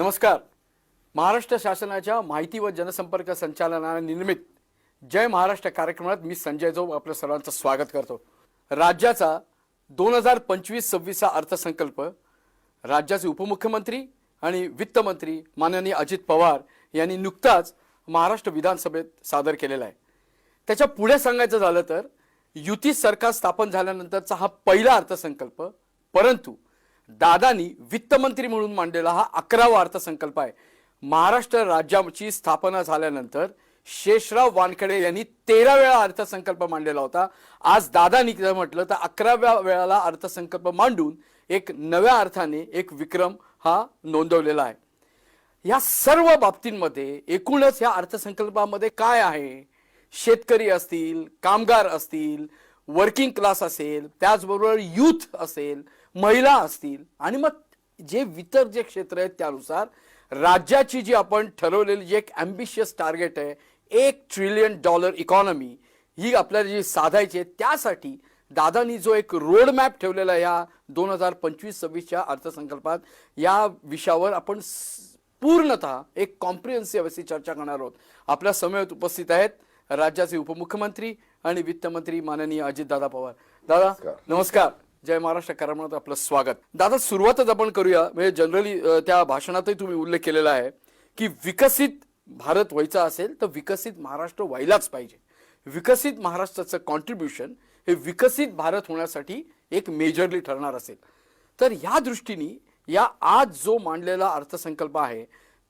नमस्कार. महाराष्ट्र शासनाच्या माहिती व जनसंपर्क संचालनानिमित्त जय महाराष्ट्र कार्यक्रमात मी संजय जोग आपल्या सर्वांचं स्वागत करतो. राज्याचा दोन हजार पंचवीस सव्वीसचा अर्थसंकल्प राज्याचे उपमुख्यमंत्री आणि वित्तमंत्री माननीय अजित पवार यांनी नुकताच महाराष्ट्र विधानसभेत सादर केलेला आहे. त्याच्या पुढे सांगायचं झालं तर युती सरकार स्थापन झाल्यानंतरचा हा पहिला अर्थसंकल्प परंतु दादानी वित्तमंत्री म्हणून मांडलेला हा अकरावा अर्थसंकल्प आहे. महाराष्ट्र राज्याची स्थापना झाल्यानंतर शेषराव वानखेडे यांनी तेरा वेळा अर्थसंकल्प मांडलेला होता. आज दादानी जर म्हटलं तर अकराव्या वेळाला अर्थसंकल्प मांडून एक नव्या अर्थाने एक विक्रम हा नोंदवलेला आहे. या सर्व बाबतींमध्ये एकूणच या अर्थसंकल्पामध्ये काय आहे? शेतकरी असतील कामगार असतील वर्किंग क्लास असेल त्याचबरोबर यूथ असेल महिला असतील आणि मग जे इतर जे क्षेत्र आहेत त्यानुसार राज्याची जी आपण ठरवलेली जी एक ॲम्बिशियस टार्गेट आहे एक ट्रिलियन डॉलर इकॉनॉमी ही आपल्याला जी साधायची आहे त्यासाठी दादानी जो एक रोड मॅप ठेवलेला आहे या दोन हजार पंचवीस सव्वीसच्या अर्थसंकल्पात या विषयावर आपण पूर्णतः एक कॉम्प्रिहेन्सिव्ह अशी चर्चा करणार आहोत. आपल्या समवेत उपस्थित आहेत राज्याचे उपमुख्यमंत्री आणि वित्तमंत्री माननीय अजितदादा पवार. दादा नमस्कार. जय महाराष्ट्र कार्यक्रमात आपलं स्वागत. दादा सुरुवातच आपण करूया. म्हणजे जनरली त्या भाषणातही तुम्ही उल्लेख केलेला आहे की विकसित भारत व्हायचा असेल तर विकसित महाराष्ट्र व्हायलाच पाहिजे. विकसित महाराष्ट्राचं कॉन्ट्रीब्युशन हे विकसित भारत होण्यासाठी एक मेजरली ठरणार असेल. तर ह्या दृष्टीने या आज जो मांडलेला अर्थसंकल्प आहे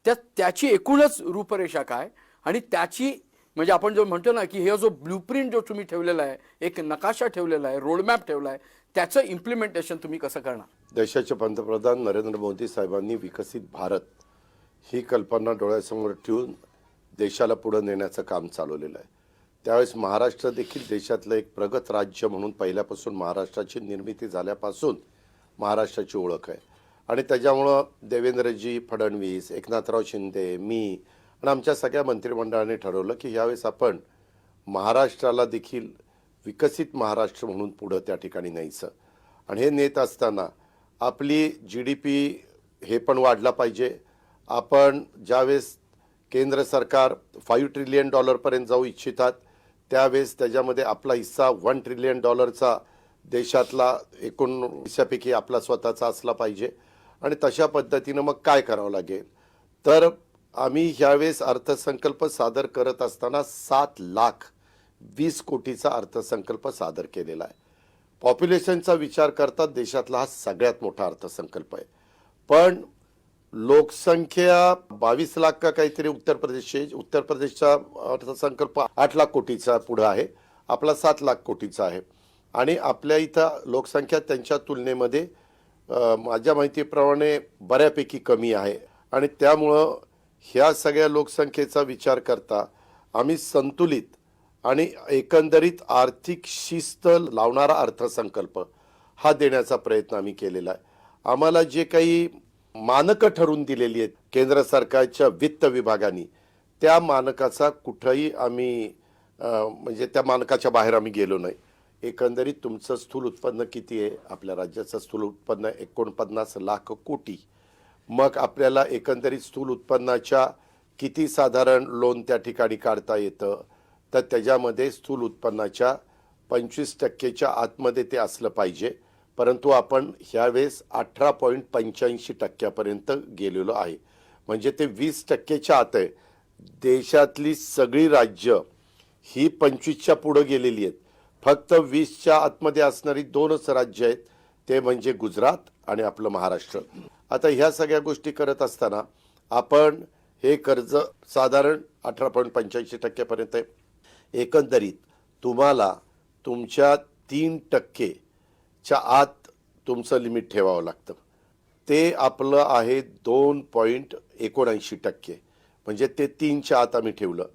त्या त्याची एकूणच रूपरेषा काय? आणि त्याची म्हणजे आपण जो म्हणतो ना की हे जो ब्लूप्रिंट जो तुम्ही ठेवलेला आहे एक नकाशा ठेवलेला आहे रोडमॅप ठेवला आहे त्याचं इम्प्लिमेंटेशन तुम्ही कसं करणार? देशाचे पंतप्रधान नरेंद्र मोदी साहेबांनी विकसित भारत ही कल्पना डोळ्यासमोर ठेवून देशाला पुढे नेण्याचं काम चालवलेलं आहे. त्यावेळेस महाराष्ट्र देखील देशातलं एक प्रगत राज्य म्हणून पहिल्यापासून महाराष्ट्राची निर्मिती झाल्यापासून महाराष्ट्राची ओळख आहे. आणि त्याच्यामुळं देवेंद्रजी फडणवीस एकनाथराव शिंदे मी आणि आमच्या सगळ्या मंत्रिमंडळाने ठरवलं की यावेळेस आपण महाराष्ट्राला देखील विकसित महाराष्ट्र म्हणून पुढं त्या ठिकाणी न्यायचं. आणि हे नेत असताना आपली जी डी पी हे पण वाढला पाहिजे. आपण ज्यावेळेस केंद्र सरकार फाईव्ह ट्रिलियन डॉलरपर्यंत जाऊ इच्छितात त्यावेळेस त्याच्यामध्ये आपला हिस्सा वन ट्रिलियन डॉलरचा देशातला एकूण हिस्सापैकी आपला स्वतःचा असला पाहिजे. आणि तशा पद्धतीनं मग काय करावं लागेल? तर आम्ही ह्यावेळेस अर्थसंकल्प सादर करत असताना सात लाख वीस कोटीचा अर्थसंकल्प सादर केलेला आहे. पॉप्युलेशनचा विचार करता देशातला हा सगळ्यात मोठा अर्थसंकल्प आहे. पण लोकसंख्या बावीस लाख का काहीतरी उत्तर प्रदेशचे उत्तर प्रदेशचा अर्थसंकल्प आठ लाख कोटीचा पुढं आहे. आपला सात लाख कोटीचा आहे. आणि आपल्या इथं लोकसंख्या त्यांच्या तुलनेमध्ये माझ्या माहितीप्रमाणे बऱ्यापैकी कमी आहे. आणि त्यामुळं ह्या सगळ्या लोकसंख्येचा विचार करता आम्ही संतुलित आणि एकंदरीत आर्थिक शिस्त लावणारा अर्थसंकल्प हा देण्याचा प्रयत्न आम्ही केलेला आहे. आम्हाला जे काही मानकं ठरवून दिलेली आहेत केंद्र सरकारच्या वित्त विभागाने त्या मानकाचा कुठंही आम्ही म्हणजे त्या मानकाच्या बाहेर आम्ही गेलो नाही. एकंदरीत तुमचं स्थूल उत्पन्न किती आहे? आपल्या राज्याचं स्थूल उत्पन्न एकोणपन्नास लाख कोटी. मग आपल्याला एकंदरीत स्थूल उत्पन्नाच्या किती साधारण लोन त्या ठिकाणी काढता येतं? तर त्याच्यामध्ये स्थूल उत्पन्नाच्या पंचवीस टक्केच्या आतमध्ये ते असलं पाहिजे. परंतु आपण ह्यावेळेस अठरा पॉईंट पंच्याऐंशी टक्क्यापर्यंत गेलेलो आहे. म्हणजे ते वीस टक्केच्या आत आहे. देशातली सगळी राज्य ही पंचवीसच्या पुढं गेलेली आहेत. फक्त वीसच्या आतमध्ये असणारी दोनच राज्य आहेत. ते म्हणजे गुजरात आणि आपलं महाराष्ट्र. आता ह्या सगळ्या गोष्टी करत असताना आपण हे कर्ज साधारण अठरा पॉईंट पंच्याऐंशी टक्क्यापर्यंत आहे एकंदरीत तुम्हाला तुमच्या तीन टक्केच्या आत तुमचं लिमिट ठेवावं लागतं. ते आपलं आहे दोन पॉईंट एकोणऐंशी टक्के. म्हणजे ते तीनच्या आत आम्ही ठेवलं.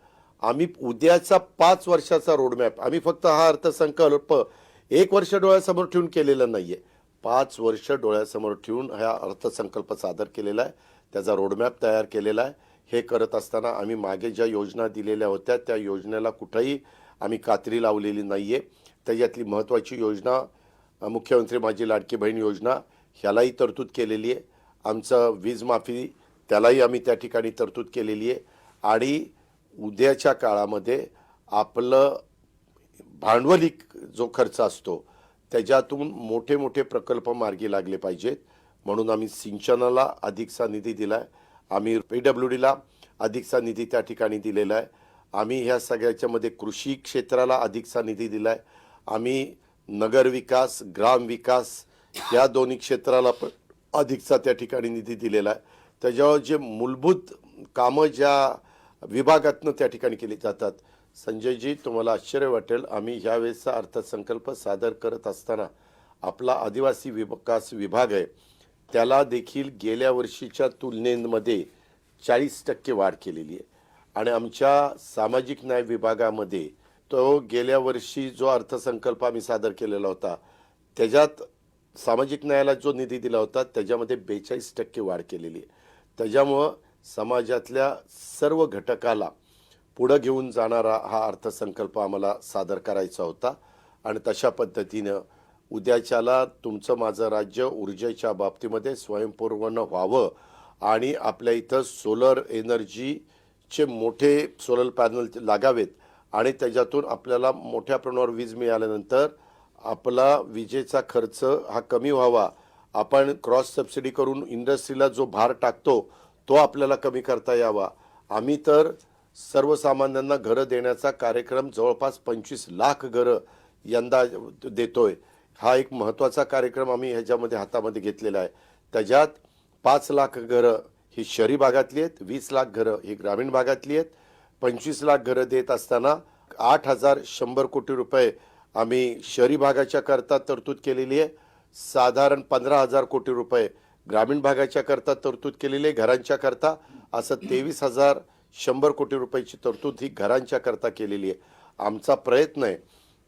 आम्ही उद्याचा पाच वर्षाचा रोडमॅप आम्ही फक्त हा अर्थसंकल्प एक वर्ष डोळ्यासमोर ठेवून केलेला आहे पाच वर्ष डोळ्यासमोर ठेवून हा अर्थसंकल्प सादर केलेला आहे. त्याचा रोडमॅप तयार केलेला आहे. हे करत असताना आम्ही मागे ज्या योजना दिलेल्या होत्या त्या योजनेला कुठंही आम्ही कात्री लावलेली नाही आहे त्याच्यातली महत्त्वाची योजना मुख्यमंत्री माझी लाडकी बहीण योजना ह्यालाही तरतूद केलेली आहे. आमचं वीज माफी त्यालाही आम्ही त्या ठिकाणी तरतूद केलेली आहे. आणि उद्याच्या काळामध्ये आपलं भांडवली जो खर्च असतो त्याच्यातून मोठे मोठे प्रकल्प मार्गी लागले पाहिजेत. म्हणून आम्ही सिंचनाला अधिकचा निधी दिला आहे आम्ही पी डब्ल्यू डीला अधिकचा निधी त्या ठिकाणी दिलेला आहे. आम्ही ह्या सगळ्याच्यामध्ये कृषी क्षेत्राला अधिकचा निधी दिला आहे आम्ही नगर विकास ग्राम विकास या दोन्ही क्षेत्राला पण अधिकचा त्या ठिकाणी निधी दिलेला आहे. त्याच्यावर जे मूलभूत कामं ज्या विभागातनं त्या ठिकाणी केली जातात संजयजी तुम्हाला आश्चर्य वाटेल आम्ही ह्यावेळेसचा अर्थसंकल्प सादर करत असताना आपला आदिवासी विकास विभाग आहे त्याला देखील गेल्या वर्षीच्या तुलनेमध्ये चाळीस टक्के वाढ केलेली आहे. आणि आमच्या सामाजिक न्याय विभागामध्ये तो गेल्या वर्षी जो अर्थसंकल्प आम्ही सादर केलेला होता त्याच्यात सामाजिक न्यायाला जो निधी दिला होता त्याच्यामध्ये बेचाळीस टक्के वाढ केलेली आहे. त्याच्यामुळं समाजातल्या सर्व घटकाला पुढं घेऊन जाणारा हा अर्थसंकल्प आम्हाला सादर करायचा होता. आणि तशा पद्धतीनं उद्याच्याला तुमचं माझं राज्य ऊर्जेच्या बाबतीमध्ये स्वयंपूर्ण व्हावं आणि आपल्या इथं सोलर एनर्जीचे मोठे सोलर पॅनल लागावेत आणि त्याच्यातून आपल्याला मोठ्या प्रमाणावर वीज मिळाल्यानंतर आपला विजेचा खर्च हा कमी व्हावा. आपण क्रॉस सबसिडी करून इंडस्ट्रीला जो भार टाकतो तो आपल्याला कमी करता यावा. आम्ही तर सर्वसामान्यांना घरं देण्याचा कार्यक्रम जवळपास पंचवीस लाख घरं यंदा देतोय. हा एक महत्त्वाचा कार्यक्रम आम्ही ह्याच्यामध्ये हातामध्ये घेतलेला आहे. त्याच्यात पाच लाख घरं ही शहरी भागातली आहेत वीस लाख घरं ही ग्रामीण भागातली आहेत. पंचवीस लाख घरं देत असताना आठ हजार शंभर कोटी रुपये आम्ही शहरी भागाच्या करता तरतूद केलेली आहे. साधारण पंधरा हजार कोटी रुपये ग्रामीण भागाच्या करता तरतूद केलेली आहे घरांच्या करता. असं तेवीस हजार शंभर कोटी रुपयाची तरतूद ही घरांच्या करता केलेली आहे. आमचा प्रयत्न आहे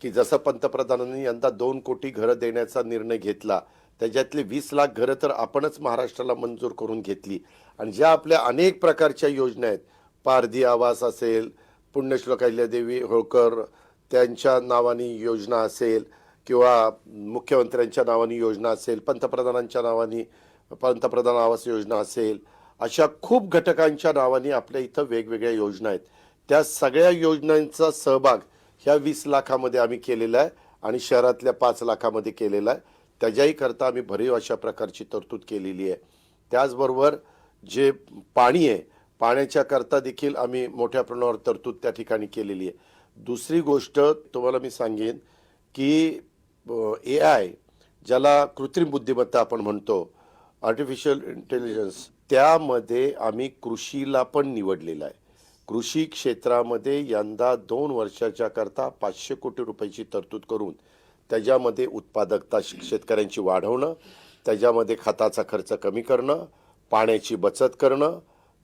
की जसं पंतप्रधानांनी यंदा दोन कोटी घरं देण्याचा निर्णय घेतला त्याच्यातली वीस लाख घरं तर आपणच महाराष्ट्राला मंजूर करून घेतली. आणि ज्या आपल्या अनेक प्रकारच्या योजना आहेत पारधी आवास असेल पुण्यश्लोक देवी होळकर त्यांच्या नावानी योजना असेल किंवा मुख्यमंत्र्यांच्या नावानी योजना असेल पंतप्रधानांच्या नावानी पंतप्रधान आवास योजना असेल अशा खूप घटकांच्या नावाने आपल्या इथं वेगवेगळ्या योजना आहेत. त्या सगळ्या योजनांचा सहभाग ह्या वीस लाखामध्ये आम्ही केलेला आहे आणि शहरातल्या पाच लाखामध्ये केलेला आहे. त्याच्याही करता आम्ही भरीव अशा प्रकारची तरतूद केलेली आहे. त्याचबरोबर जे पाणी आहे पाण्याच्या करता देखील आम्ही मोठ्या प्रमाणावर तरतूद त्या ठिकाणी केलेली आहे. दुसरी गोष्ट तुम्हाला मी सांगेन की ए आय ज्याला कृत्रिम बुद्धिमत्ता आपण म्हणतो आर्टिफिशियल इंटेलिजन्स त्यामध्ये आम्ही कृषीला पण निवडलेला आहे. कृषी क्षेत्रामध्ये यंदा दोन वर्षाच्या करता पाचशे कोटी रुपयाची तरतूद करून त्याच्यामध्ये उत्पादकता शेतकऱ्यांची वाढवणं त्याच्यामध्ये खताचा खर्च कमी करणं पाण्याची बचत करणं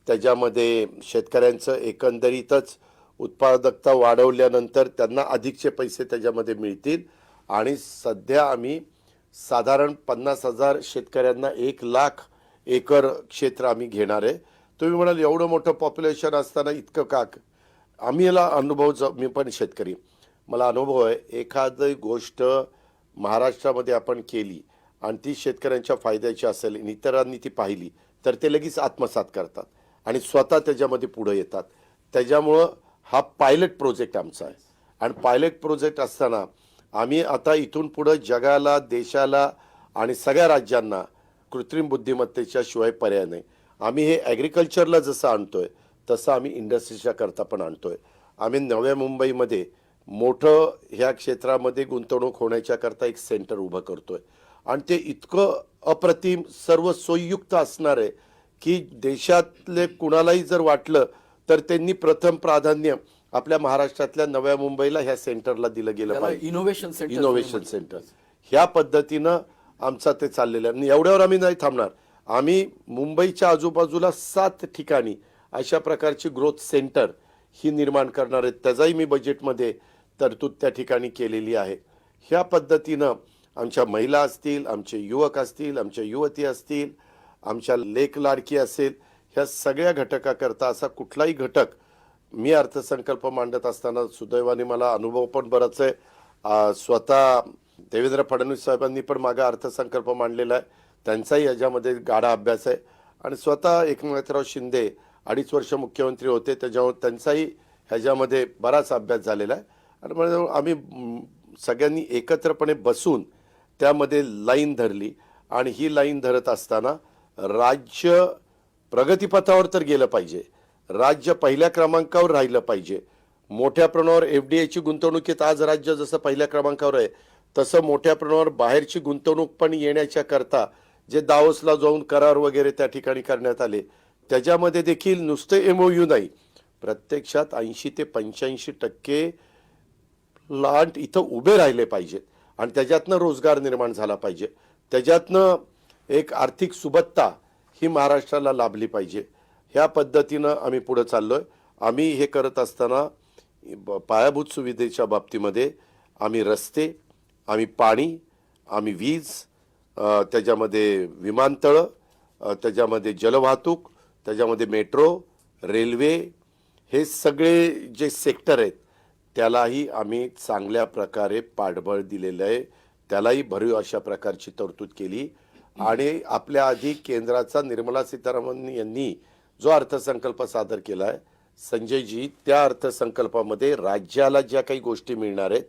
त्याच्यामध्ये शेतकऱ्यांचं एकंदरीतच उत्पादकता वाढवल्यानंतर त्यांना अधिकचे पैसे त्याच्यामध्ये मिळतील. आणि सध्या आम्ही साधारण पन्नास हजार शेतकऱ्यांना एक लाख एकर क्षेत्र आम्ही घेणार आहे. तुम्ही म्हणाल एवढं मोठं पॉप्युलेशन असताना इतकं काक आम्ही याला अनुभव ज मी पण शेतकरी. मला अनुभव आहे एखादी गोष्ट महाराष्ट्रामध्ये आपण केली आणि ती शेतकऱ्यांच्या फायद्याची असेल आणि इतरांनी ती पाहिली तर ते लगेच आत्मसात करतात आणि स्वतः त्याच्यामध्ये पुढे येतात. त्याच्यामुळं हा पायलट प्रोजेक्ट आमचा आहे. आणि पायलट प्रोजेक्ट असताना आम्ही आता इथून पुढं जगाला देशाला आणि सगळ्या राज्यांना कृत्रिम बुद्धिमत्तेच्या शिवाय पर्याय नाही. आम्ही हे ॲग्रिकल्चरला जसं आणतोय तसं आम्ही इंडस्ट्रीच्या करता पण आणतोय. आम्ही नव्या मुंबईमध्ये मोठं ह्या क्षेत्रामध्ये गुंतवणूक होण्याच्या करता एक सेंटर उभं करतोय. आणि ते इतकं अप्रतिम सर्व सोयीयुक्त असणार आहे की देशातले कुणालाही जर वाटलं तर त्यांनी प्रथम प्राधान्य आपल्या महाराष्ट्रातल्या नव्या मुंबईला ह्या सेंटरला दिलं गेलं पाहिजे. इनोव्हेशन सेंटर इनोव्हेशन सेंटर ह्या पद्धतीनं आमचा ते चाललेलं आहे. आणि एवढ्यावर आम्ही नाही थांबणार. आम्ही मुंबईच्या आजूबाजूला सात ठिकाणी अशा प्रकारची ग्रोथ सेंटर ही निर्माण करणार आहेत. त्याचाही मी बजेटमध्ये तरतूद त्या ठिकाणी केलेली आहे. ह्या पद्धतीनं आमच्या महिला असतील आमचे युवक असतील आमच्या युवती असतील आमच्या लेख लाडकी असेल ह्या सगळ्या घटकाकरता असा कुठलाही घटक मी अर्थसंकल्प मांडत असताना सुदैवाने मला अनुभव पण बराच आहे. स्वतः देवेंद्र फडणवीस साहेबांनी पण मागा अर्थसंकल्प मांडलेला आहे. त्यांचाही याच्यामध्ये गाढा अभ्यास आहे. आणि स्वतः एकनाथराव शिंदे अडीच वर्ष मुख्यमंत्री होते त्याच्यामुळे त्यांचाही ह्याच्यामध्ये बराच अभ्यास झालेला आहे. आणि म्हणजे आम्ही सगळ्यांनी एकत्रपणे बसून त्यामध्ये लाईन धरली. आणि ही लाईन धरत असताना राज्य प्रगतीपथावर तर गेलं पाहिजे. राज्य पहिल्या क्रमांकावर राहिलं पाहिजे. मोठ्या प्रमाणावर एफ डी आयची गुंतवणुकीत आज राज्य जसं पहिल्या क्रमांकावर आहे तसं मोठ्या प्रमाणावर बाहेरची गुंतवणूक पण येण्याच्या करता जे दावोसला जाऊन करार वगैरे त्या ठिकाणी करण्यात आले त्याच्यामध्ये देखील नुसते एमओयू नाही. प्रत्यक्षात ऐंशी ते पंच्याऐंशी टक्के प्लांट इथं उभे राहिले पाहिजेत आणि त्याच्यातनं रोजगार निर्माण झाला पाहिजे. त्याच्यातनं एक आर्थिक सुबत्ता ही महाराष्ट्राला लाभली पाहिजे. ह्या पद्धतीनं आम्ही पुढं चाललो आहे आम्ही हे करत असताना पायाभूत सुविधेच्या बाबतीमध्ये आम्ही रस्ते आम्ही पाणी आम्ही वीज त्याच्यामध्ये विमानतळं त्याच्यामध्ये जलवाहतूक त्याच्यामध्ये मेट्रो रेल्वे हे सगळे जे सेक्टर आहेत त्यालाही आम्ही चांगल्या प्रकारे पाठबळ दिलेलं आहे. त्यालाही भरीव अशा प्रकारची तरतूद केली. आणि आपल्या आधी केंद्राचा निर्मला सीतारामन यांनी जो अर्थसंकल्प सादर केला आहे संजयजी त्या अर्थसंकल्पामध्ये राज्याला ज्या काही गोष्टी मिळणार आहेत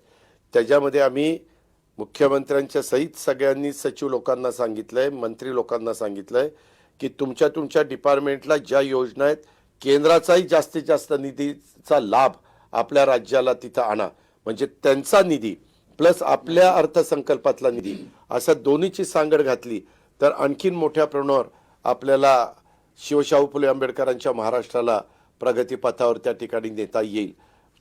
त्याच्यामध्ये आम्ही मुख्यमंत्र्यांच्या सहित सगळ्यांनी सचिव लोकांना सांगितलंय मंत्री लोकांना सांगितलंय की तुमच्या तुमच्या डिपार्टमेंटला ज्या योजना आहेत केंद्राचाही जास्तीत जास्त निधीचा लाभ आपल्या राज्याला तिथं आणा. म्हणजे त्यांचा निधी प्लस आपल्या अर्थसंकल्पातला निधी असं दोन्हीची सांगड घातली तर आणखीन मोठ्या प्रमाणावर आपल्याला शिवशाहू फुले आंबेडकरांच्या महाराष्ट्राला प्रगतीपथावर त्या ठिकाणी नेता येईल.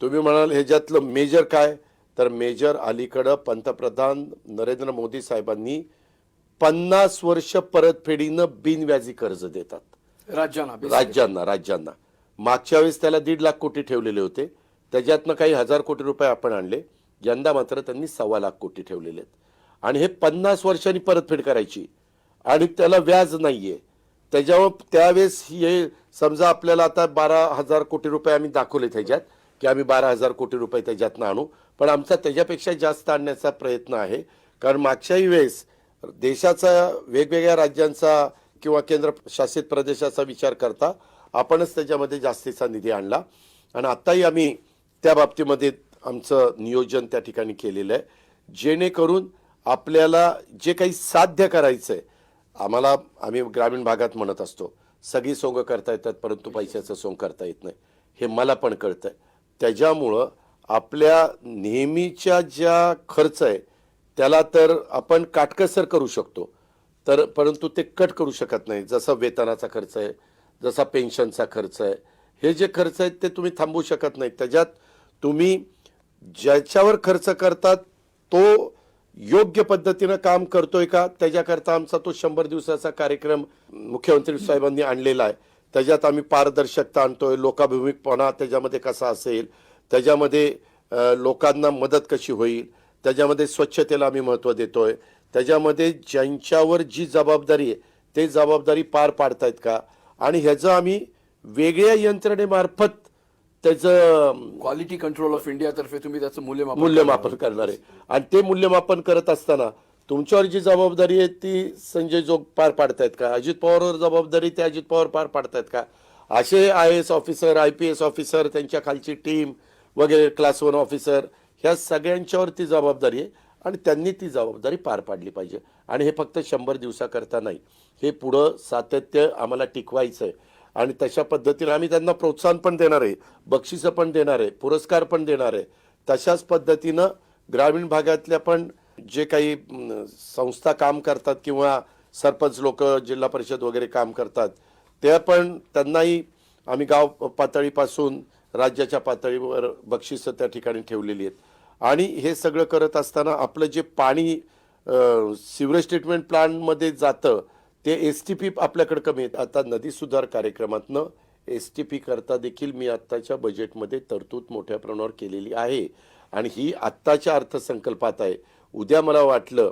तुम्ही म्हणाल ह्याच्यातलं मेजर काय? तर मेजर अलीकडं पंतप्रधान नरेंद्र मोदी साहेबांनी पन्नास वर्ष परतफेडीनं बिनव्याजी कर्ज देतात. राज्यांना. राज्यांना राज्यांना. मागच्या वेळेस त्याला दीड लाख कोटी ठेवलेले होते. त्याच्यातनं काही हजार कोटी रुपये आपण आणले. यंदा मात्र त्यांनी सव्वा लाख कोटी ठेवलेले आहेत. आणि हे पन्नास वर्षांनी परतफेड करायची. आणि त्याला व्याज नाहीये. त्याच्यावर त्यावेळेस हे समजा आपल्याला आता बारा हजार कोटी रुपये आम्ही दाखवले त्याच्यात की आम्ही बारा हजार कोटी रुपये त्याच्यातनं आणू. पण आमचा त्याच्यापेक्षा जास्त आणण्याचा प्रयत्न आहे. कारण मागच्याही वेळेस देशाचा वेगवेगळ्या राज्यांचा किंवा केंद्र शासित प्रदेशाचा विचार करता आपणच त्याच्यामध्ये जास्तीचा निधी आणला. आणि आत्ताही आम्ही त्या बाबतीमध्ये आमचं नियोजन त्या ठिकाणी केलेलं आहे. जेणेकरून आपल्याला जे काही साध्य करायचं आहे आम्हाला आम्ही ग्रामीण भागात म्हणत असतो सगळी सोंग करता येतात परंतु पैशाचं सोंग करता येत नाही. हे मला पण कळतं त्याच्यामुळं आपल्या नेहमीच्या ज्या खर्च आहे त्याला तर आपण काटकसर करू शकतो. तर परंतु ते कट करू शकत नाही. जसं वेतनाचा खर्च आहे जसा पेन्शनचा खर्च आहे हे जे खर्च आहेत ते तुम्ही थांबवू शकत नाही. त्याच्यात तुम्ही ज्याच्यावर खर्च करतात तो योग्य पद्धतीनं काम करतोय का? त्याच्याकरता आमचा तो शंभर दिवसाचा कार्यक्रम मुख्यमंत्री साहेबांनी आणलेला आहे. त्याच्यात आम्ही पारदर्शकता आणतोय लोकाभिमुखपणा त्याच्यामध्ये कसा असेल त्याच्यामध्ये लोकांना मदत कशी होईल त्याच्यामध्ये स्वच्छतेला आम्ही महत्त्व देतोय. त्याच्यामध्ये ज्यांच्यावर जी जबाबदारी आहे ते जबाबदारी पार पाडतायत का? आणि ह्याचं आम्ही वेगळ्या यंत्रणेमार्फत त्याचं क्वालिटी कंट्रोल ऑफ इंडिया तर्फे तुम्ही त्याचं मूल्यमापन मूल्यमापन करणार आहे. आणि ते मूल्यमापन करत असताना तुमच्यावर जी जबाबदारी आहे ती संजय जोग पार पाडतायत का? अजित पवारवर जबाबदारी ते अजित पवार पार पाडतायत का? असे I S officer I P S officer त्यांच्या खालची टीम वगैरे क्लास वन ऑफिसर ह्या सगळ्यांच्यावर ती जबाबदारी आहे आणि त्यांनी ती जबाबदारी पार पाडली पाहिजे. आणि हे फक्त शंभर दिवसाकरता नाही हे पुढं सातत्य आम्हाला टिकवायचं आहे आणि तशा पद्धतीने आम्ही त्यांना प्रोत्साहन पण देणार आहे बक्षिसं पण देणार आहे पुरस्कार पण देणार आहे. तशाच पद्धतीनं ग्रामीण भागातल्या पण जे काही संस्था काम करतात किंवा सरपंच लोक जिल्हा परिषद वगैरे काम करतात ते पण त्यांनाही आम्ही गाव पातळीपासून राज्याच्या पातळीवर बक्षिसं त्या ठिकाणी ठेवलेली आहेत. आणि हे सगळं करत असताना आपलं जे पाणी सिवरेज ट्रीटमेंट प्लांटमध्ये जातं ते एस टी पी आपल्याकडे कमी आहेत. आता नदी सुधार कार्यक्रमातनं एस टी पी करता देखील मी आत्ताच्या बजेटमध्ये तरतूद मोठ्या प्रमाणावर केलेली आहे. आणि ही आत्ताच्या अर्थसंकल्पात आहे. उद्या मला वाटलं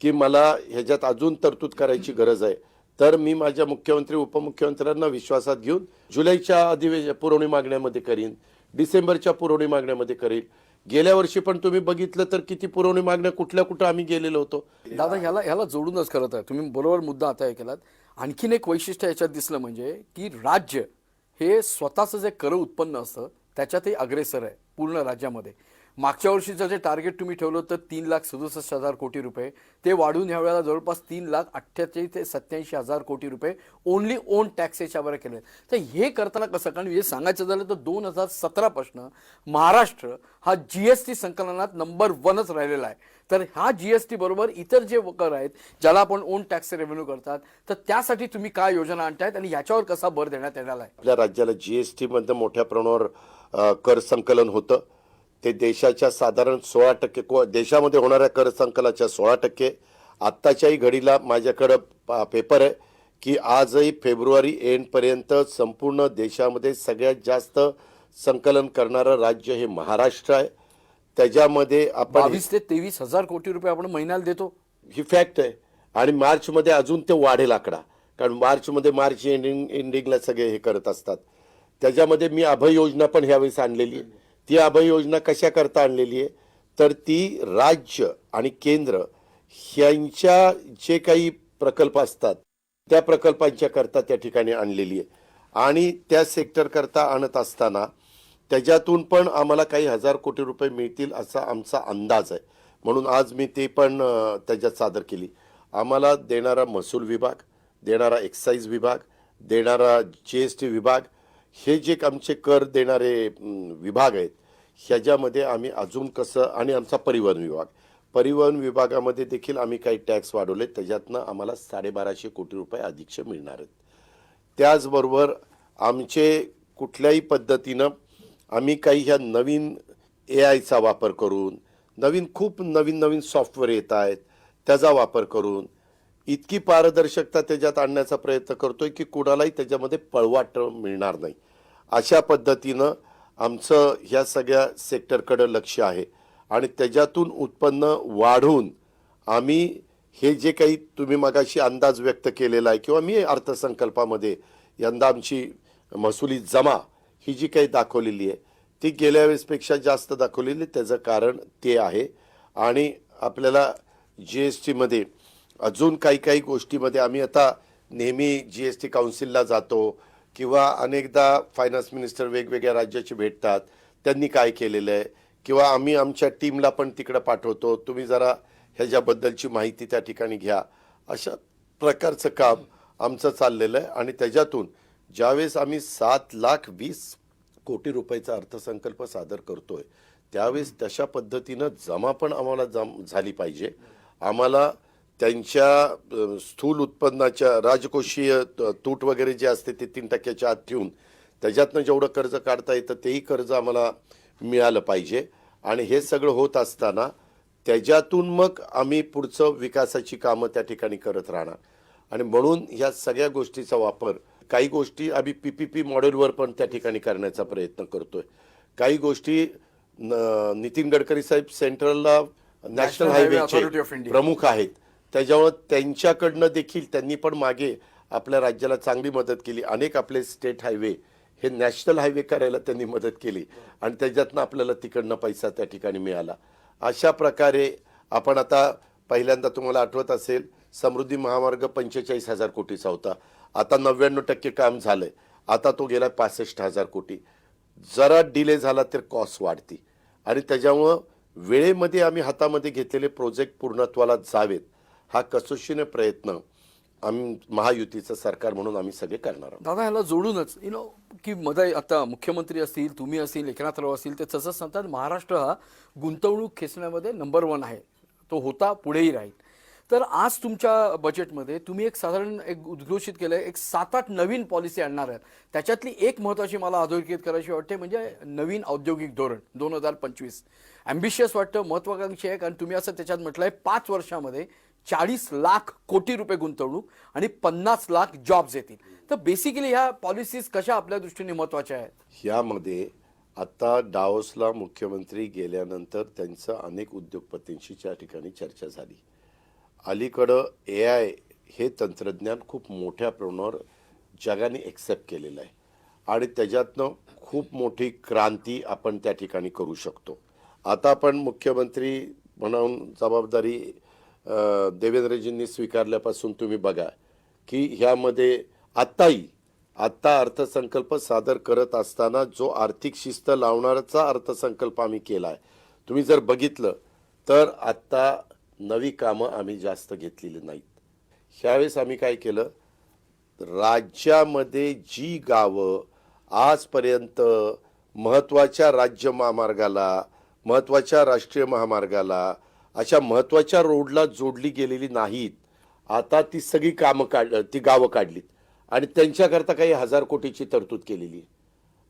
की मला ह्याच्यात अजून तरतूद करायची गरज आहे. तर मी माझ्या मुख्यमंत्री उपमुख्यमंत्र्यांना विश्वासात घेऊन जुलैच्या अधिवेश पुरवणी मागण्यामध्ये करीन डिसेंबरच्या पुरवणी मागण्यामध्ये करीन. गेल्या वर्षी पण तुम्ही बघितलं तर किती पुरवणी मागण्या कुठल्या कुठं आम्ही गेलेलो होतो. दादा ह्याला ह्याला जोडूनच करत आहे तुम्ही बरोबर मुद्दा आता हे केलात. आणखीन एक वैशिष्ट्य याच्यात दिसलं म्हणजे की राज्य हे स्वतःचं जे कर उत्पन्न असतं त्याच्यातही अग्रेसर आहे पूर्ण राज्यामध्ये. मागच्या वर्षीचं जे टार्गेट तुम्ही ठेवलं तर तीन लाख सदुसष्ट हजार कोटी रुपये ते वाढून ह्या वेळेला जवळपास तीन लाख अठ्ठ्याऐंशी ते सत्याऐंशी हजार कोटी रुपये ओनली ओन टॅक्स याच्यावर केले. तर हे करताना कसं कारण हे सांगायचं झालं तर दोन हजार सतरापासून महाराष्ट्र हा जी एस टी संकलनात नंबर वनच राहिलेला आहे. तर हा जी एस टी बरोबर इतर जे कर आहेत ज्याला आपण ओन टॅक्स रेव्हेन्यू करतात तर त्यासाठी तुम्ही काय योजना आणतायत आणि याच्यावर कसा भर देण्यात येणार आहे? आपल्या राज्याला जीएसटी मध्ये मोठ्या प्रमाणावर कर संकलन होतं. ते देशाच्या साधारण सोळा टक्के को- देशामध्ये होणाऱ्या कर संकलनाच्या सोळा टक्के. आत्ताच्याही घडीला माझ्याकडं पेपर आहे की आजही फेब्रुवारी एंड पर्यंत संपूर्ण देशामध्ये सगळ्यात जास्त संकलन करणारं राज्य हे महाराष्ट्र आहे. त्याच्यामध्ये आपण बावीस ते तेवीस हजार कोटी रुपये आपण महिन्याला देतो. ही फॅक्ट आहे. आणि मार्चमध्ये अजून ते वाढेल आकडा. कारण मार्चमध्ये मार्च एंडिंग एंडिंगला सगळे हे करत असतात. त्याच्यामध्ये मी अभय योजना पण ह्यावेळेस आणलेली आहे. ती अभय योजना कशा करता आणलेली आहे? तर ती राज्य आणि केंद्र ह्यांच्या जे काही प्रकल्प असतात त्या प्रकल्पांच्या करता त्या ठिकाणी आणलेली आहे. आणि त्या सेक्टर करता आणत असताना त्याच्यातून पण आम्हाला काही हजार कोटी रुपये मिळतील असा आमचा अंदाज आहे. म्हणून आज मी ते पण त्याच्यात सादर केली. आम्हाला देणारा महसूल विभाग देणारा एक्साईज विभाग देणारा जी एस टी विभाग हे जे आमचे कर देणारे विभाग आहेत ह्याच्यामध्ये आम्ही अजून कसं आणि आमचा परिवहन विभाग. परिवहन विभागामध्ये देखील आम्ही काही टॅक्स वाढवले त्याच्यातनं आम्हाला साडेबाराशे कोटी रुपये अधिक्ष मिळणार आहेत. त्याचबरोबर आमचे कुठल्याही पद्धतीनं आम्ही काही ह्या नवीन ए आयचा वापर करून नवीन खूप नवीन नवीन सॉफ्टवेअर येत आहेत त्याचा वापर करून इतकी पारदर्शकता त्याच्यात आणण्याचा प्रयत्न करतोय की कुणालाही त्याच्यामध्ये पळवाट मिळणार नाही. अशा पद्धतीनं आमचं ह्या सगळ्या सेक्टरकडं लक्ष आहे. आणि त्याच्यातून उत्पन्न वाढून आम्ही हे जे काही तुम्ही मगाशी अंदाज व्यक्त केलेला आहे किंवा मी अर्थसंकल्पामध्ये यंदा आमची महसुली जमा ही जी काही दाखवलेली आहे ती गेल्या वेळेसपेक्षा जास्त दाखवलेली त्याचं कारण ते आहे. आणि आपल्याला जी एस टीमध्ये अजून काही काही गोष्टीमध्ये आम्ही आता नेहमी जी एस टी काउन्सिलला जातो किंवा अनेकदा फायनान्स मिनिस्टर वेगवेगळ्या राज्याची भेटतात त्यांनी काय केलेलं आहे? किंवा आम्ही आमच्या टीमला पण तिकडं पाठवतो तुम्ही जरा ह्याच्याबद्दलची माहिती त्या ठिकाणी घ्या. अशा प्रकारचं काम आमचं चाललेलं आहे आणि त्याच्यातून ज्यावेळेस आम्ही सात लाख वीस कोटी रुपयाचा अर्थसंकल्प सादर करतोय त्यावेळेस तशा पद्धतीनं जमा पण आम्हाला जम झाली पाहिजे. आम्हाला त्यांच्या स्थूल उत्पन्नाच्या राजकोषीय तूट वगैरे जे असते ते तीन टक्क्याच्या आत ठेवून त्याच्यातनं जेवढं कर्ज काढता येतं तेही कर्ज आम्हाला मिळालं पाहिजे. आणि हे सगळं होत असताना त्याच्यातून मग आम्ही पुढचं विकासाची कामं त्या ठिकाणी करत राहणार. आणि म्हणून ह्या सगळ्या गोष्टीचा वापर काही गोष्टी आम्ही पी पी पी मॉडेलवर पण त्या ठिकाणी करण्याचा प्रयत्न करतोय. काही गोष्टी नितीन गडकरी साहेब सेंट्रलला नॅशनल हायवेचे. प्रमुख आहेत. त्याच्यामुळं त्यांच्याकडनं देखील त्यांनी पण मागे आपल्या राज्याला चांगली मदत केली. अनेक आपले स्टेट हायवे हे नॅशनल हायवे करायला त्यांनी मदत केली. आणि त्याच्यातनं आपल्याला तिकडनं पैसा त्या ठिकाणी मिळाला. अशा प्रकारे आपण आता पहिल्यांदा तुम्हाला आठवत असेल समृद्धी महामार्ग पंचेचाळीस हजार कोटीचा होता. आता नव्याण्णव टक्के काम झालं आहे आता तो गेला पासष्ट हजार कोटी. जरा डिले झाला तर कॉस्ट वाढती. आणि त्याच्यामुळं वेळेमध्ये आम्ही हातामध्ये घेतलेले प्रोजेक्ट पूर्णत्वाला जावेत. हा कसोशीने प्रयत्न आम्ही महायुतीचं सरकार म्हणून आम्ही सगळे करणार आहोत. दादा ह्याला जोडूनच यु नो की मध्ये आता मुख्यमंत्री असतील तुम्ही असतील एकनाथराव असतील ते तसंच सांगतात महाराष्ट्र हा गुंतवणूक खेचण्यामध्ये नंबर वन आहे. तो होता पुढेही राहील. तर आज तुमच्या बजेटमध्ये तुम्ही एक साधारण एक उद्घोषित केलं आहे एक सात आठ नवीन पॉलिसी आणणार आहेत. त्याच्यातली एक महत्त्वाची मला अधोरेखित करायची वाटते म्हणजे नवीन औद्योगिक धोरण दोन हजार पंचवीस. ॲम्बिशियस वाटतं महत्त्वाकांक्षी आहे कारण तुम्ही असं त्याच्यात म्हटलं आहे पाच वर्षामध्ये चाळीस लाख कोटी रुपये गुंतवणूक आणि पन्नास लाख जॉब्स येतील. तर बेसिकली ह्या पॉलिसीज कशा आपल्या दृष्टीने महत्त्वाच्या आहेत? यामध्ये आता डाओसला मुख्यमंत्री गेल्यानंतर त्यांचं अनेक उद्योगपतींशी त्या ठिकाणी चर्चा झाली. अलीकडं ए आय हे तंत्रज्ञान खूप मोठ्या प्रमाणावर जगाने एक्सेप्ट केलेलं आहे. आणि त्याच्यातनं खूप मोठी क्रांती आपण त्या ठिकाणी करू शकतो. आता आपण मुख्यमंत्री म्हणून जबाबदारी देवेंद्रजींनी स्वीकारल्यापासून तुम्ही बघा की ह्यामध्ये आत्ताही आत्ता अर्थसंकल्प सादर करत असताना जो आर्थिक शिस्त लावणाराचा अर्थसंकल्प आम्ही केला आहे तुम्ही जर बघितलं तर आत्ता नवी कामं आम्ही जास्त घेतलेली नाहीत. ह्यावेळेस आम्ही काय केलं? राज्यामध्ये जी गावं आजपर्यंत महत्त्वाच्या राज्य महामार्गाला महत्त्वाच्या राष्ट्रीय महामार्गाला अशा महत्त्वाच्या रोडला जोडली गेलेली नाहीत. आता ती सगळी कामं काढ ती गावं काढलीत. आणि त्यांच्याकरता काही हजार कोटीची तरतूद केलेली आहे.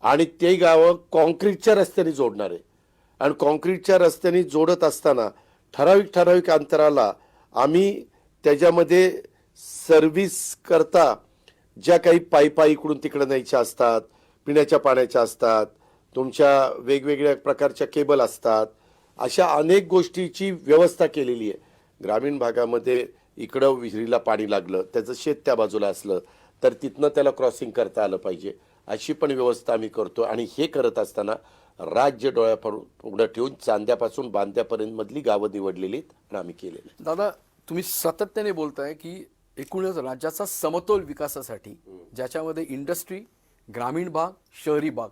आणि ते गावं कॉन्क्रीटच्या रस्त्याने जोडणार. आहे आणि कॉन्क्रीटच्या रस्त्याने जोडत असताना ठराविक ठराविक अंतराला आम्ही त्याच्यामध्ये सर्व्हिस करता ज्या काही पाईपा इकडून तिकडं न्यायच्या असतात पिण्याच्या पाण्याच्या असतात तुमच्या वेगवेगळ्या प्रकारच्या केबल असतात अशा अनेक गोष्टीची व्यवस्था केलेली आहे. ग्रामीण भागामध्ये इकडं विहिरीला पाणी लागलं त्याचं शेत त्या बाजूला असलं तर तिथनं त्याला क्रॉसिंग करता आलं पाहिजे अशी पण व्यवस्था आम्ही करतो. आणि हे करत असताना राज्य डोळ्यापुढं ठेवून चांद्यापासून बांद्यापर्यंत मधली गावं निवडलेली आहेत आणि आम्ही केलेली दादा तुम्ही सातत्याने बोलताय की एकूणच राज्याचा समतोल विकासासाठी ज्याच्यामध्ये इंडस्ट्री ग्रामीण भाग शहरी भाग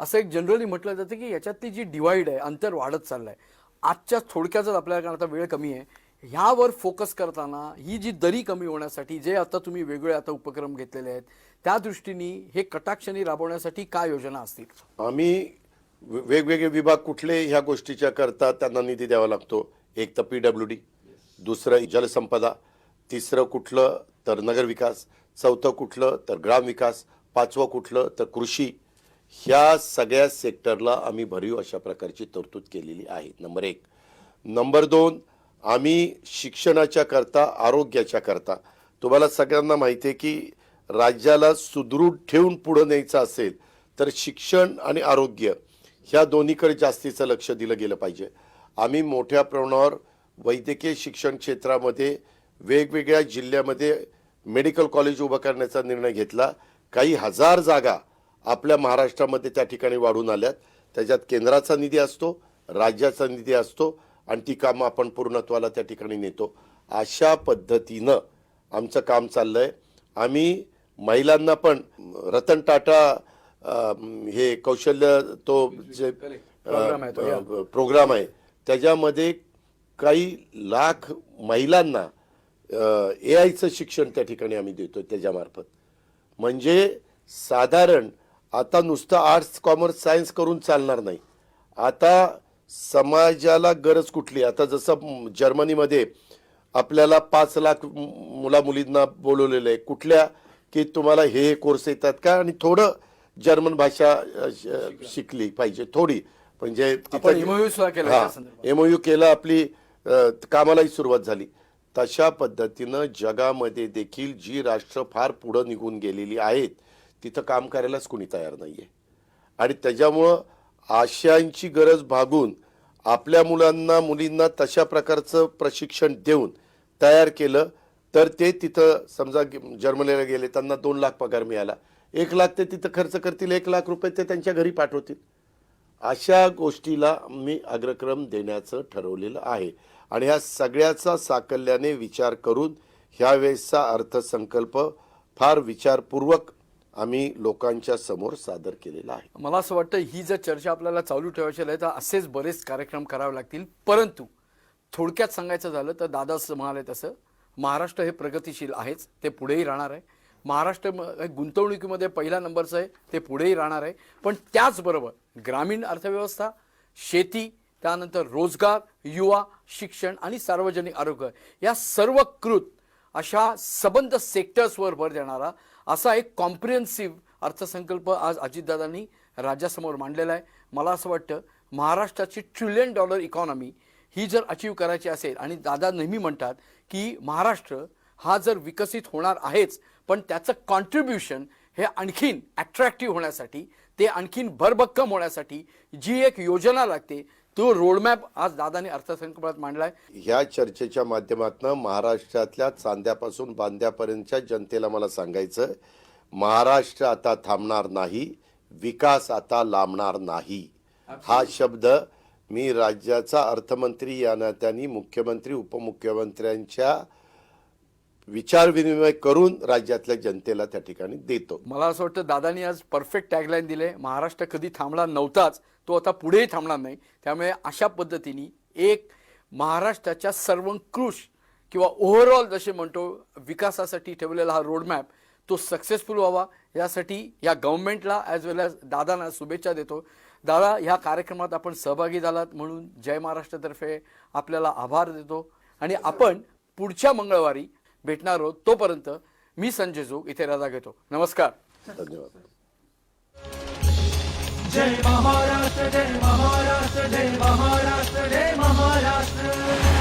असं एक जनरली म्हटलं जातं की याच्यातली जी डिवाइड आहे अंतर वाढत चाललं आहे आजच्या थोडक्यातच आपल्याला कारण आता वेळ कमी आहे. ह्यावर फोकस करताना ही जी दरी कमी होण्यासाठी जे आता तुम्ही वेगवेगळे आता उपक्रम घेतलेले आहेत त्या दृष्टीने हे कटाक्षणी राबवण्यासाठी काय योजना असतील? आम्ही वेगवेगळे विभाग कुठले ह्या गोष्टीच्या करता त्यांना निधी द्यावा लागतो. एक तर पी डब्ल्यू डी दुसरं जलसंपदा तिसरं कुठलं तर नगरविकास चौथं कुठलं तर ग्रामविकास पाचवं कुठलं तर कृषी ह्या सगळ्या सेक्टरला आम्ही भरीव अशा प्रकारची तरतूद केलेली आहे. नंबर एक. नंबर दोन आम्ही शिक्षणाच्या करता आरोग्याच्या करता. तुम्हाला सगळ्यांना माहिती आहे की राज्याला सुदृढ ठेवून पुढं न्यायचं असेल तर शिक्षण आणि आरोग्य ह्या दोन्हीकडे जास्तीचं लक्ष दिलं गेलं पाहिजे. आम्ही मोठ्या प्रमाणावर वैद्यकीय शिक्षण क्षेत्रामध्ये वेगवेगळ्या जिल्ह्यामध्ये मेडिकल कॉलेज उभं करण्याचा निर्णय घेतला. काही हजार जागा आपल्या महाराष्ट्रामध्ये त्या ठिकाणी वाढून आल्यात. त्याच्यात केंद्राचा निधी असतो राज्याचा निधी असतो आणि ती कामं आपण पूर्णत्वाला त्या ठिकाणी नेतो. अशा पद्धतीनं आमचं काम चाललंय. आम्ही महिलांना पण रतन टाटा हे कौशल्य तो जे आहे प्रोग्राम आहे. त्याच्यामध्ये काही लाख महिलांना ए आयचं शिक्षण त्या ठिकाणी आम्ही देतो त्याच्यामार्फत. म्हणजे साधारण आता नुसतं आर्ट्स कॉमर्स सायन्स करून चालणार नाही. आता समाजाला गरज कुठली? आता जसं जर्मनीमध्ये आपल्याला पाच लाख मुला मुलींना बोलवलेलं आहे. कुठल्या की तुम्हाला हे हे कोर्स येतात का? आणि थोडं जर्मन भाषा शिकली पाहिजे थोडी. म्हणजे. एमओयू केला आपली कामालाही सुरुवात झाली. तशा पद्धतीनं जगामध्ये देखील जी राष्ट्र फार पुढं निघून गेलेली आहेत तिथं काम करायलाच कोणी तयार नाही आहे आणि त्याच्यामुळं आशयांची गरज भागून आपल्या मुलांना मुलींना तशा प्रकारचं प्रशिक्षण देऊन तयार केलं तर ते तिथं समजा जर्मनीला गेले त्यांना दोन लाख पगार मिळाला. एक लाख ते तिथं खर्च करतील एक लाख रुपये ते त्यांच्या घरी पाठवतील. अशा गोष्टीला मी अग्रक्रम देण्याचं ठरवलेलं आहे. आणि ह्या सगळ्याचा साकल्याने विचार करून ह्यावेळेसचा अर्थसंकल्प फार विचारपूर्वक आम्ही लोकांच्या समोर सादर केलेला आहे. मला असं वाटतं ही जर चर्चा आपल्याला चालू ठेवायची आहे तर असेच बरेच कार्यक्रम करावे लागतील. परंतु थोडक्यात सांगायचं झालं तर दादा असं म्हणाले तसं महाराष्ट्र हे प्रगतिशील आहेच ते पुढेही राहणार आहे. महाराष्ट्र गुंतवणुकीमध्ये पहिल्या नंबरचं आहे ते पुढेही राहणार आहे. पण त्याचबरोबर ग्रामीण अर्थव्यवस्था शेती त्यानंतर रोजगार युवा शिक्षण आणि सार्वजनिक आरोग्य या सर्व कृत अशा सबंध सेक्टर्सवर भर देणारा असा एक कॉम्प्रिहेन्सिव्ह अर्थसंकल्प आज अजितदादांनी राज्यासमोर मांडलेला आहे. मला असं वाटतं महाराष्ट्राची ट्रिलियन डॉलर इकॉनॉमी ही जर अचीव करायची असेल आणि दादा नेहमी म्हणतात की महाराष्ट्र हा जर विकसित होणार आहेच पण त्याचं कॉन्ट्रीब्युशन हे आणखीन ॲट्रॅक्टिव्ह होण्यासाठी ते आणखीन भरभक्कम होण्यासाठी जी एक योजना लागते तो रोडमॅप आज दादाने अर्थसंकल्पात मांडलाय. ह्या चर्चेच्या माध्यमातून महाराष्ट्रातल्या चांद्यापासून बांद्यापर्यंतच्या जनतेला मला सांगायचं महाराष्ट्र आता थांबणार नाही विकास आता लांबणार नाही. हा शब्द मी राज्याचा अर्थमंत्री या नात्याने मुख्यमंत्री उपमुख्यमंत्र्यांच्या विचार विनिमय करून राज्यातल्या जनतेला त्या ठिकाणी देतो. मला असं वाटतं दादानी आज परफेक्ट टॅगलाईन दिले. महाराष्ट्र कधी थांबला नव्हताच तो आता पुढेही थांबणार नाही. त्यामुळे अशा पद्धतीने एक महाराष्ट्राच्या सर्वंकृष किंवा ओव्हरऑल जसे म्हणतो विकासासाठी ठेवलेला हा रोडमॅप तो सक्सेसफुल व्हावा. यासाठी या गव्हर्नमेंटला ॲज वेल ॲज दादांना शुभेच्छा देतो. दादा ह्या कार्यक्रमात आपण सहभागी झालात म्हणून जय महाराष्ट्रातर्फे आपल्याला आभार देतो. आणि आपण पुढच्या मंगळवारी भेटणार आहोत. तोपर्यंत मी संजय जोग इथे रजा घेतो. नमस्कार. धन्यवाद जय महाराष्ट्र जय महाराष्ट्र जय महाराष्ट्र जय महाराष्ट्र.